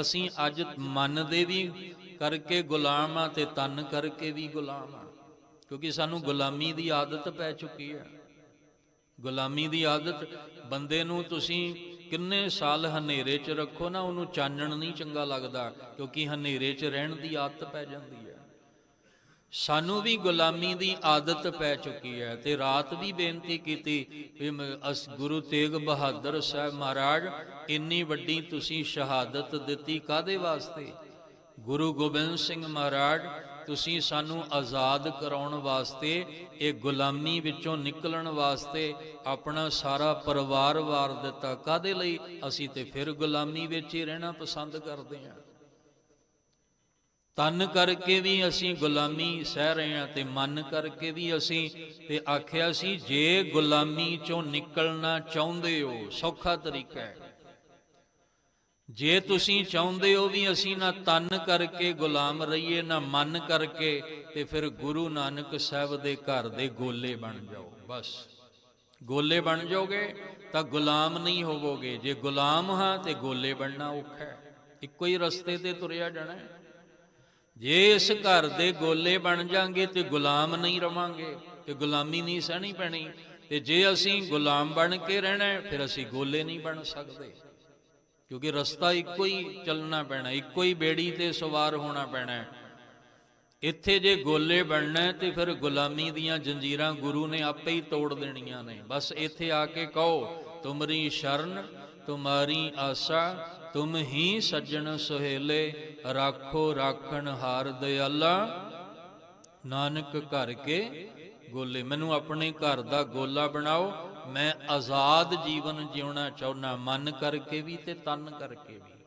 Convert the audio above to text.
ਅਸੀਂ ਅੱਜ ਮਨ ਦੇ ਵੀ ਕਰਕੇ ਗੁਲਾਮ ਆ ਤੇ ਤਨ ਕਰਕੇ ਵੀ ਗੁਲਾਮ ਆ। ਕਿਉਂਕਿ ਸਾਨੂੰ ਗੁਲਾਮੀ ਦੀ ਆਦਤ ਪੈ ਚੁੱਕੀ ਹੈ ਗੁਲਾਮੀ ਦੀ ਆਦਤ ਬੰਦੇ ਨੂੰ ਤੁਸੀਂ ਕਿੰਨੇ ਸਾਲ ਹਨੇਰੇ 'ਚ ਰੱਖੋ ਨਾ, ਉਹਨੂੰ ਚਾਨਣ ਨਹੀਂ ਚੰਗਾ ਲੱਗਦਾ, ਕਿਉਂਕਿ ਹਨੇਰੇ 'ਚ ਰਹਿਣ ਦੀ ਆਦਤ ਪੈ ਜਾਂਦੀ ਹੈ ਸਾਨੂੰ ਵੀ ਗੁਲਾਮੀ ਦੀ ਆਦਤ ਪੈ ਚੁੱਕੀ ਹੈ ਤੇ ਰਾਤ ਵੀ ਬੇਨਤੀ ਕੀਤੀ ਵੀ ਮ- ਅਸ ਗੁਰੂ ਤੇਗ ਬਹਾਦਰ ਸਾਹਿਬ ਮਹਾਰਾਜ, ਇੰਨੀ ਵੱਡੀ ਤੁਸੀਂ ਸ਼ਹਾਦਤ ਦਿੱਤੀ ਕਾਦੇ ਵਾਸਤੇ? ਗੁਰੂ ਗੋਬਿੰਦ ਸਿੰਘ ਮਹਾਰਾਜ, ਤੁਸੀਂ ਸਾਨੂੰ ਆਜ਼ਾਦ ਕਰਾਉਣ ਵਾਸਤੇ, ਇਹ ਗੁਲਾਮੀ ਵਿੱਚੋਂ ਨਿਕਲਣ ਵਾਸਤੇ ਆਪਣਾ ਸਾਰਾ ਪਰਿਵਾਰ ਵਾਰ ਦਿੱਤਾ। ਕਾਦੇ ਲਈ? ਅਸੀਂ ਤੇ ਫਿਰ ਗੁਲਾਮੀ ਵਿੱਚ ਹੀ ਰਹਿਣਾ ਪਸੰਦ ਕਰਦੇ ਹਾਂ। ਤਨ ਕਰਕੇ ਵੀ ਅਸੀਂ ਗੁਲਾਮੀ ਸਹਿ ਰਹੇ ਹਾਂ ਤੇ ਮਨ ਕਰਕੇ ਵੀ ਅਸੀਂ, ਤੇ ਆਖਿਆ ਸੀ ਜੇ ਗੁਲਾਮੀ ਚੋਂ ਨਿਕਲਣਾ ਚਾਹੁੰਦੇ ਹੋ, ਸੌਖਾ ਤਰੀਕਾ ਹੈ। ਜੇ ਤੁਸੀਂ ਚਾਹੁੰਦੇ ਹੋ ਵੀ ਅਸੀਂ ਨਾ ਤਨ ਕਰਕੇ ਗੁਲਾਮ ਰਹੀਏ, ਨਾ ਮਨ ਕਰਕੇ, ਤੇ ਫਿਰ ਗੁਰੂ ਨਾਨਕ ਸਾਹਿਬ ਦੇ ਘਰ ਦੇ ਗੋਲੇ ਬਣ ਜਾਓ, ਬਸ। ਗੋਲੇ ਬਣ ਜਾਓਗੇ, ਤਾਂ ਗੁਲਾਮ ਨਹੀਂ ਹੋਵੋਗੇ। ਜੇ ਗੁਲਾਮ ਹਾਂ, ਤੇ ਗੋਲੇ ਬਣਨਾ ਔਖਾ ਹੈ। ਇੱਕੋ ਹੀ ਰਸਤੇ ਤੇ ਤੁਰਿਆ ਜਾਣਾ ਹੈ। ਜੇ ਇਸ ਘਰ ਦੇ ਗੋਲੇ ਬਣ ਜਾਾਂਗੇ ਤੇ ਗੁਲਾਮ ਨਹੀਂ ਰਵਾਂਗੇ, ਤੇ ਗੁਲਾਮੀ ਨਹੀਂ ਸਹਿਣੀ ਪੈਣੀ। ਤੇ ਜੇ ਅਸੀਂ ਗੁਲਾਮ ਬਣ ਕੇ ਰਹਿਣਾ ਫਿਰ ਅਸੀਂ ਗੋਲੇ ਨਹੀਂ ਬਣ ਸਕਦੇ। ਕਿਉਂਕਿ ਰਸਤਾ ਇੱਕੋ ਹੀ ਚੱਲਣਾ ਪੈਣਾ ਇੱਕੋ ਹੀ ਬੇੜੀ ਤੇ ਸਵਾਰ ਹੋਣਾ ਪੈਣਾ ਇੱਥੇ ਜੇ ਗੋਲੇ ਬਣਨਾ ਹੈ, ਤੇ ਫਿਰ ਗੁਲਾਮੀ ਦੀਆਂ ਜੰਜੀਰਾਂ ਗੁਰੂ ਨੇ ਆਪੇ ਹੀ ਤੋੜ ਦੇਣੀਆਂ ਨੇ। ਬਸ ਇੱਥੇ ਆ ਕੇ ਕਹੋ, ਤੁਮਰੀ ਸ਼ਰਨ ਤੁਮਾਰੀ ਆਸਾ, ਤੁਮ ਹੀ ਸੱਜਣ ਸੁਹੇਲੇ, ਰਾਖੋ ਰਾਖਣ ਹਾਰ ਦਿਆਲਾ। ਨਾਨਕ ਘਰ ਕੇ ਗੋਲੇ, ਮੈਨੂੰ ਆਪਣੇ ਘਰ ਦਾ ਗੋਲਾ ਬਣਾਓ। ਮੈਂ ਆਜ਼ਾਦ ਜੀਵਨ ਜਿਉਣਾ ਚਾਹੁੰਨਾ, ਮਨ ਕਰਕੇ ਵੀ ਤੇ ਤਨ ਕਰਕੇ ਵੀ।